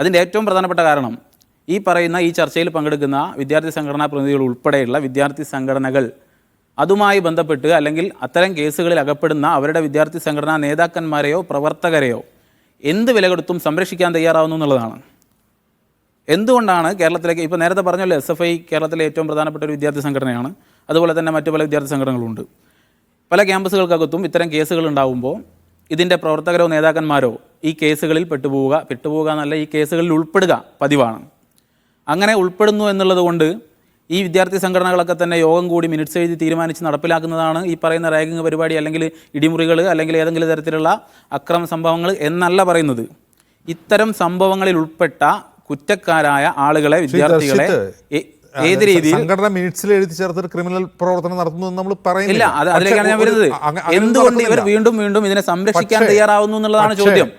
അതിന്റെ ഏറ്റവും പ്രധാനപ്പെട്ട കാരണം ഈ പറയുന്ന ഈ ചർച്ചയിൽ പങ്കെടുക്കുന്ന വിദ്യാർത്ഥി സംഘടനാ പ്രതിനിധികൾ ഉൾപ്പെടെയുള്ള വിദ്യാർത്ഥി സംഘടനകൾ അതുമായി ബന്ധപ്പെട്ട് അല്ലെങ്കിൽ അത്തരം കേസുകളിൽ അകപ്പെടുന്ന അവരുടെ വിദ്യാർത്ഥി സംഘടനാ നേതാക്കന്മാരെയോ പ്രവർത്തകരെയോ എന്ത് വില കൊടുത്തും സംരക്ഷിക്കാൻ തയ്യാറാവുന്നു എന്നുള്ളതാണ്. എന്തുകൊണ്ടാണ് കേരളത്തിലേക്ക് ഇപ്പോൾ നേരത്തെ പറഞ്ഞല്ലോ എസ് എഫ് ഐ കേരളത്തിലെ ഏറ്റവും പ്രധാനപ്പെട്ട ഒരു വിദ്യാർത്ഥി സംഘടനയാണ്. അതുപോലെ തന്നെ മറ്റു പല വിദ്യാർത്ഥി സംഘടനകളുണ്ട് പല ക്യാമ്പസുകൾക്കകത്തും ഇത്തരം കേസുകൾ ഉണ്ടാകുമ്പോൾ ഇതിന്റെ പ്രവർത്തകരോ നേതാക്കന്മാരോ ഈ കേസുകളിൽ പെട്ടുപോവുക പെട്ടുപോവുക എന്നല്ല ഈ കേസുകളിൽ ഉൾപ്പെടുക പതിവാണ്. അങ്ങനെ ഉൾപ്പെടുന്നു എന്നുള്ളത് കൊണ്ട് ഈ വിദ്യാർത്ഥി സംഘടനകളൊക്കെ തന്നെ യോഗം കൂടി മിനിറ്റ്സ് എഴുതി തീരുമാനിച്ച് നടപ്പിലാക്കുന്നതാണ് ഈ പറയുന്ന റാഗിങ് പരിപാടി അല്ലെങ്കിൽ ഇടിമുറികൾ അല്ലെങ്കിൽ ഏതെങ്കിലും തരത്തിലുള്ള അക്രമ സംഭവങ്ങൾ എന്നല്ല പറയുന്നത്. ഇത്തരം സംഭവങ്ങളിൽ ഉൾപ്പെട്ട കുറ്റക്കാരായ ആളുകളെ വിദ്യാർത്ഥികളെ ഏത് രീതിയിൽ സംഘടന മിനിറ്റ്സിൽ എഴുതി ചേർത്ത് ക്രിമിനൽ പ്രവർത്തനം നടത്തുന്നു നമ്മൾ ഇല്ല പറയുന്നില്ല അത് അതിലേക്കാണ് ഞാൻ വരുന്നത്. എന്തുകൊണ്ട് ഇവർ വീണ്ടും വീണ്ടും ഇതിനെ സംരക്ഷിക്കാൻ തയ്യാറാവുന്നു എന്നുള്ളതാണ് ചോദ്യം.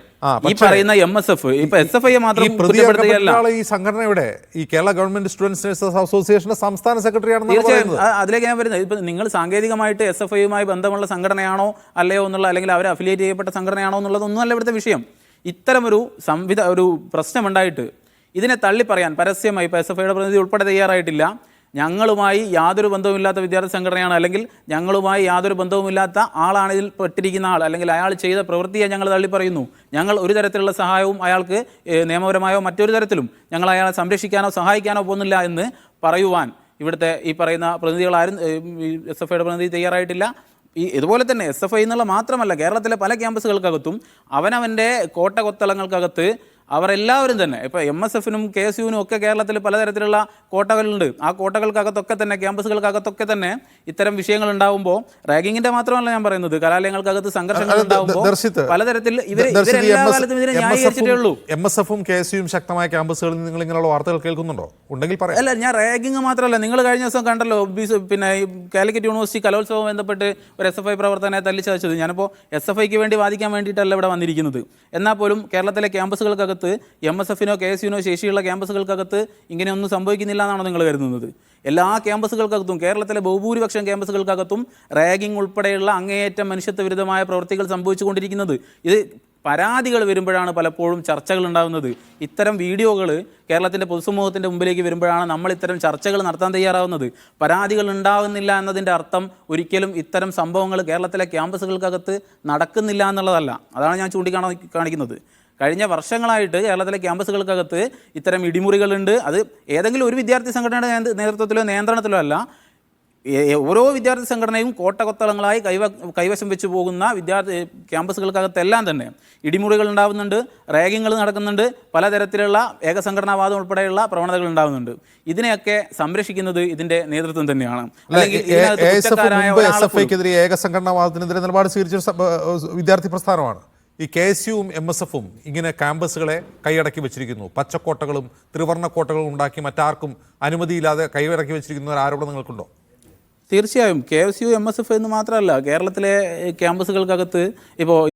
ഈ പറയുന്ന എം എസ് എഫ് ഇപ്പൊ എസ് എഫ് ഐ മാത്രം ഈ സംഘടന ഇവിടെ ഈ സംഘടനയുടെ ഈ കേരള ഗവൺമെന്റ് സ്റ്റുഡൻസ് നഴ്സസ് അസോസിയേഷന്റെ സംസ്ഥാന സെക്രട്ടറി ആണെന്ന് തീർച്ചയായും. അതിലേക്ക് ഞാൻ വരുന്നത്. ഇപ്പൊ നിങ്ങൾ സാങ്കേതികമായിട്ട് എസ് എഫ് ഐയുമായി ബന്ധമുള്ള സംഘടനയാണോ അല്ലയോ എന്നുള്ള അല്ലെങ്കിൽ അവർ അഫിലിയേറ്റ് ചെയ്യപ്പെട്ട സംഘടനയാണോ എന്നുള്ളതൊന്നുമല്ല ഇവിടുത്തെ വിഷയം. ഇത്തരമൊരു സംവിധ ഒരു പ്രശ്നമുണ്ടായിട്ട് ഇതിനെ തള്ളി പറയാൻ പരസ്യമായി ഇപ്പോൾ എസ് എഫ് ഐയുടെ പ്രതിനിധി ഉൾപ്പെടെ തയ്യാറായിട്ടില്ല. ഞങ്ങളുമായി യാതൊരു ബന്ധവുമില്ലാത്ത വിദ്യാർത്ഥി സംഘടനയാണ്. അല്ലെങ്കിൽ ഞങ്ങളുമായി യാതൊരു ബന്ധവുമില്ലാത്ത ആളാണ് ഇതിൽ പെട്ടിരിക്കുന്ന ആൾ. അല്ലെങ്കിൽ അയാൾ ചെയ്ത പ്രവൃത്തിയെ ഞങ്ങൾ തള്ളി പറയുന്നു. ഞങ്ങൾ ഒരു തരത്തിലുള്ള സഹായവും അയാൾക്ക് നിയമപരമായോ മറ്റൊരു തരത്തിലും ഞങ്ങൾ അയാളെ സംരക്ഷിക്കാനോ സഹായിക്കാനോ പോകുന്നില്ല എന്ന് പറയുവാൻ ഇവിടുത്തെ ഈ പറയുന്ന പ്രതിനിധികളാരും എസ് എഫ് ഐയുടെ പ്രതിനിധി തയ്യാറായിട്ടില്ല. ഈ ഇതുപോലെ തന്നെ എസ് എഫ് ഐ എന്നുള്ള മാത്രമല്ല കേരളത്തിലെ പല ക്യാമ്പസുകൾക്കകത്തും അവനവന്റെ കോട്ട കൊത്തളങ്ങൾക്കകത്ത് അവർ എല്ലാവരും തന്നെ ഇപ്പോൾ എം എസ് എഫിനും കെ എസ് യുവിനും ഒക്കെ കേരളത്തിൽ പലതരത്തിലുള്ള കോട്ടകളുണ്ട്. ആ കോട്ടകൾക്കകത്തൊക്കെ തന്നെ ക്യാമ്പസുകൾക്കകത്തൊക്കെ തന്നെ ഇത്തരം വിഷയങ്ങൾ ഉണ്ടാവുമ്പോൾ റാഗിങ്ങിന്റെ മാത്രമല്ല ഞാൻ പറയുന്നത് കലാലയങ്ങൾക്കകത്ത് സംഘർഷങ്ങൾ ഉണ്ടാവുമ്പോൾ പലതരത്തിൽ ഇവർ ദർശിത്ത് ഇവരെല്ലാ എം എസ് കാലത്തും ഇതിനെ ന്യായീകരിച്ചിട്ടേ ഉള്ളൂ. എം എസ് എഫും കെ എസ് യുവും ശക്തമായ ക്യാമ്പസുകളിൽ നിങ്ങൾ ഇങ്ങനെയുള്ള വാർത്തകൾ കേൾക്കുന്നുണ്ടോ? ഉണ്ടെങ്കിൽ പറയാം. അല്ല ഞാൻ റാഗിങ് മാത്രമല്ല നിങ്ങൾ കഴിഞ്ഞ ദിവസം കണ്ടല്ലോ പിന്നെ ഈ കാലിക്കറ്റ് യൂണിവേഴ്സിറ്റി കലോത്സവം ബന്ധപ്പെട്ട് ഒരു എസ് എഫ് ഐ പ്രവർത്തനെ തല്ലിച്ചതച്ചത്. ഞാനിപ്പോൾ എസ് എഫ് ഐക്ക് വേണ്ടി വാദിക്കാൻ വേണ്ടിയിട്ടല്ല ഇവിടെ വന്നിരിക്കുന്നത്. എന്നാൽ പോലും കേരളത്തിലെ ക്യാമ്പസുകൾക്കകത്ത് എം എസ് എഫിനോ കെ എസ് യുനോ ശേഷിയുള്ള ക്യാമ്പസുകൾക്കകത്ത് ഇങ്ങനെയൊന്നും സംഭവിക്കുന്നില്ല എന്നാണോ നിങ്ങൾ കരുതുന്നത്? എല്ലാ ക്യാമ്പസുകൾക്കകത്തും കേരളത്തിലെ ബഹുഭൂരിപക്ഷം ക്യാമ്പസുകൾക്കകത്തും റാഗിംഗ് ഉൾപ്പെടെയുള്ള അങ്ങേയറ്റം മനുഷ്യത്വ വിരുദ്ധമായ പ്രവൃത്തികൾ സംഭവിച്ചുകൊണ്ടിരിക്കുന്നത്. ഇത് പരാതികൾ വരുമ്പോഴാണ് പലപ്പോഴും ചർച്ചകൾ ഉണ്ടാകുന്നത്. ഇത്തരം വീഡിയോകൾ കേരളത്തിന്റെ പൊതുസമൂഹത്തിന്റെ മുമ്പിലേക്ക് വരുമ്പോഴാണ് നമ്മൾ ഇത്തരം ചർച്ചകൾ നടത്താൻ തയ്യാറാവുന്നത്. പരാതികൾ ഉണ്ടാകുന്നില്ല എന്നതിന്റെ അർത്ഥം ഒരിക്കലും ഇത്തരം സംഭവങ്ങൾ കേരളത്തിലെ ക്യാമ്പസുകൾക്കകത്ത് നടക്കുന്നില്ല എന്നുള്ളതല്ല. അതാണ് ഞാൻ ചൂണ്ടിക്കാണ കാണിക്കുന്നത്. കഴിഞ്ഞ വർഷങ്ങളായിട്ട് കേരളത്തിലെ ക്യാമ്പസുകൾക്കകത്ത് ഇത്തരം ഇടിമുറികളുണ്ട്. അത് ഏതെങ്കിലും ഒരു വിദ്യാർത്ഥി സംഘടനയുടെ നേതൃത്വത്തിലോ നിയന്ത്രണത്തിലോ അല്ല. ഓരോ വിദ്യാർത്ഥി സംഘടനയും കോട്ടകൊത്തളങ്ങളായി കൈവ കൈവശം വെച്ച് പോകുന്ന വിദ്യാർത്ഥി ക്യാമ്പസുകൾക്കകത്തെല്ലാം തന്നെ ഇടിമുറികൾ ഉണ്ടാകുന്നുണ്ട് റാഗിങ്ങൾ നടക്കുന്നുണ്ട് പലതരത്തിലുള്ള ഏകസംഘടനാവാദം ഉൾപ്പെടെയുള്ള പ്രവണതകൾ ഉണ്ടാകുന്നുണ്ട് ഇതിനെയൊക്കെ സംരക്ഷിക്കുന്നത് ഇതിന്റെ നേതൃത്വം തന്നെയാണ്. അല്ലെങ്കിൽ ഏകസംഘടനാവാദത്തിനെതിരെ നിലപാട് സ്വീകരിച്ച വിദ്യാർത്ഥി പ്രസ്ഥാനമാണ്. ഈ കെ എസ് യുവും എം എസ് എഫും ഇങ്ങനെ ക്യാമ്പസുകളെ കൈയടക്കി വെച്ചിരിക്കുന്നു. പച്ചക്കോട്ടകളും ത്രിവർണ കോട്ടകളും ഉണ്ടാക്കി മറ്റാർക്കും അനുമതിയില്ലാതെ കൈയടക്കി വെച്ചിരിക്കുന്ന ഒരു ആരോപണം നിങ്ങൾക്കുണ്ടോ? തീർച്ചയായും. K S U M S F എന്ന് മാത്രമല്ല കേരളത്തിലെ ക്യാമ്പസുകൾക്കകത്ത് ഇപ്പോൾ